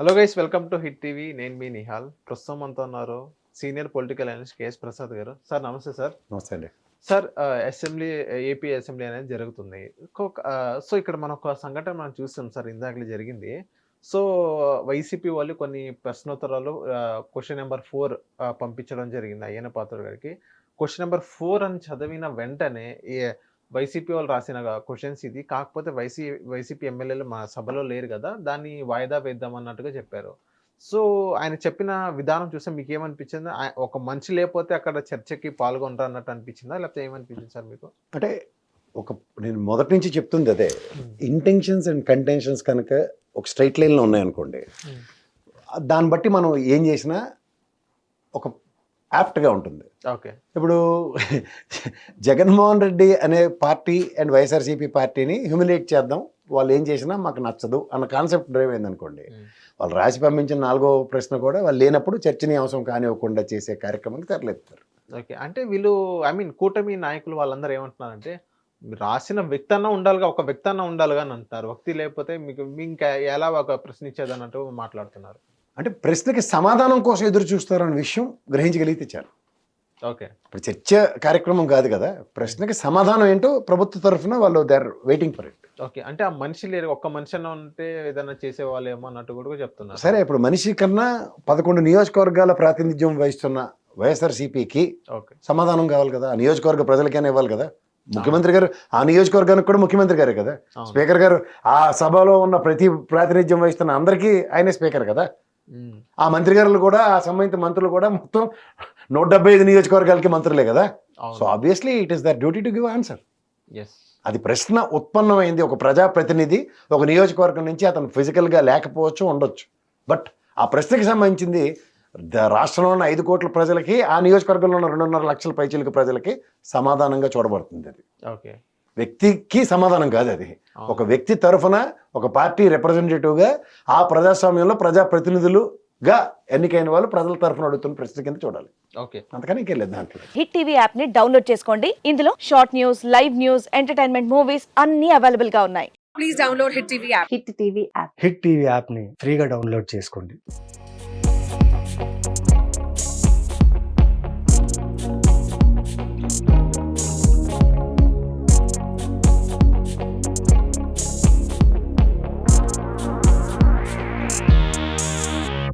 Hello guys welcome to Hit TV నేను మీ నిహాల్. ప్రస్తుతం మనతో ఉన్నారు senior political analyst KS Prasad garu. Sir నమస్తే సార్. నమస్తే అండి. సార్ అసెంబ్లీ ఏపీ అసెంబ్లీ అనేది జరుగుతుంది. సో ఇక్కడ మనం ఒక సంఘటన మనం చూస్తాం సార్ ఇందాకలే జరిగింది. సో వైసీపీ వాళ్ళు కొన్ని ప్రశ్నోత్తరాలు క్వశ్చన్ నెంబర్ ఫోర్ పంపించడం జరిగింది. అయ్యన పాత్ర గారికి. క్వశ్చన్ నెంబర్ ఫోర్ అని చదివిన వెంటనే వైసీపీ వాళ్ళు రాసిన క్వశ్చన్స్ ఇది. కాకపోతే వైసీ వైసీపీ ఎమ్మెల్యేలు మా సభలో లేరు కదా దాన్ని వాయిదా వేద్దాం అన్నట్టుగా చెప్పారు. సో ఆయన చెప్పిన విధానం చూస్తే మీకు ఏమనిపించింది ఒక మనిషి లేకపోతే అక్కడ చర్చకి పాల్గొంటారు అన్నట్టు అనిపించిందా? లేకపోతే ఏమనిపించింది సార్ మీకు? అంటే ఒక నేను మొదటి నుంచి చెప్తుంది అదే. ఇంటెన్షన్స్ అండ్ కంటెన్షన్స్ కనుక ఒక స్ట్రైట్ లైన్లో ఉన్నాయనుకోండి. దాన్ని బట్టి మనం ఏం చేసినా ఒక యాప్ట్గా ఉంటుంది. ఓకే. ఇప్పుడు జగన్మోహన్ రెడ్డి అనే పార్టీ అండ్ వైఎస్ఆర్సీపీ పార్టీని హ్యూమిలేట్ చేద్దాం. వాళ్ళు ఏం చేసినా మాకు నచ్చదు అన్న కాన్సెప్ట్ డ్రైవ్ అయిందనుకోండి. వాళ్ళు రాసి పంపించిన నాలుగో ప్రశ్న కూడా వాళ్ళు లేనప్పుడు చర్చనీయాంశం కానివ్వకుండా చేసే కార్యక్రమానికి తెరలేపుతారు. ఓకే. అంటే వీళ్ళు ఐ మీన్ కూటమి నాయకులు వాళ్ళందరూ ఏమంటున్నారంటే రాసిన వ్యక్తి అన్న ఉండాలిగా ఒక వ్యక్తి అన్న ఉండాలిగా అని అంటారు. వ్యక్తి లేకపోతే మీకు మీ ఇంకా ఎలా ఒక ప్రశ్న ఇచ్చేది అన్నట్టు మాట్లాడుతున్నారు. అంటే ప్రశ్నకి సమాధానం కోసం ఎదురు చూస్తారన్న విషయం గ్రహించగలిగితే చాలు. ఓకే. ఇప్పుడు చర్చ కార్యక్రమం కాదు కదా ప్రశ్నకి సమాధానం ఏంటో ప్రభుత్వ తరఫున వాళ్ళు they are waiting for it. Okay అంటే ఆ మనిషి లేరు ఒక్క మనిషి అన్న ఉంటే ఏదైనా చేసేవాళ్ళేమో అన్నట్టు కూడా చెప్తున్నారు. సరే ఇప్పుడు మనిషి కన్నా పదకొండు నియోజకవర్గాల ప్రాతినిధ్యం వహిస్తున్న వైఎస్ఆర్సీపీకి ఓకే. సమాధానం కావాలి కదా ఆ నియోజకవర్గ ప్రజలకైనా ఇవ్వాలి కదా. ముఖ్యమంత్రి గారు ఆ నియోజకవర్గానికి కూడా ముఖ్యమంత్రి గారే కదా. స్పీకర్ గారు ఆ సభలో ఉన్న ప్రతి ప్రాతినిధ్యం వహిస్తున్న అందరికీ ఆయనే స్పీకర్ కదా. ఆ మంత్రి గారులు కూడా ఆ సంబంధిత మంత్రులు కూడా మొత్తం నూట డెబ్బై ఐదు నియోజకవర్గాలకి మంత్రులే కదా? So obviously it is their duty to give answer అది ప్రశ్న ఉత్పన్నమైంది ఒక ప్రజాప్రతినిధి ఒక నియోజకవర్గం నుంచి అతను ఫిజికల్గా లేకపోవచ్చు ఉండొచ్చు. బట్ ఆ ప్రశ్నకి సంబంధించింది ద- రాష్ట్రంలో ఉన్న ఐదు కోట్ల ప్రజలకి ఆ నియోజకవర్గంలో ఉన్న రెండున్నర లక్షల పైచిలకు ప్రజలకి సమాధానంగా చూడబడుతుంది అది. ఓకే వ్యక్తికి సమాధానం కాదు అది. ఒక వ్యక్తి తరఫున ఒక పార్టీ రిప్రజెంటేటివ్గా ఆ ప్రజాస్వామ్యంలో ప్రజాప్రతినిధులుగా ఎన్నికైన వాళ్ళు ప్రజల తరఫున అడుగుతున్న ప్రశ్న కింద చూడాలి. ఓకే. అంతకని ఇంకెళ్ళలేదు దాంట్లో. హిట్ టీవీ యాప్ని డౌన్లోడ్ చేసుకోండి. ఇందులో short news live news entertainment movies అన్ని అవైలబుల్గా ఉన్నాయి. Please download Hit TV app. Hit TV app hit TV యాప్ని ఫ్రీగా డౌన్లోడ్ చేసుకోండి.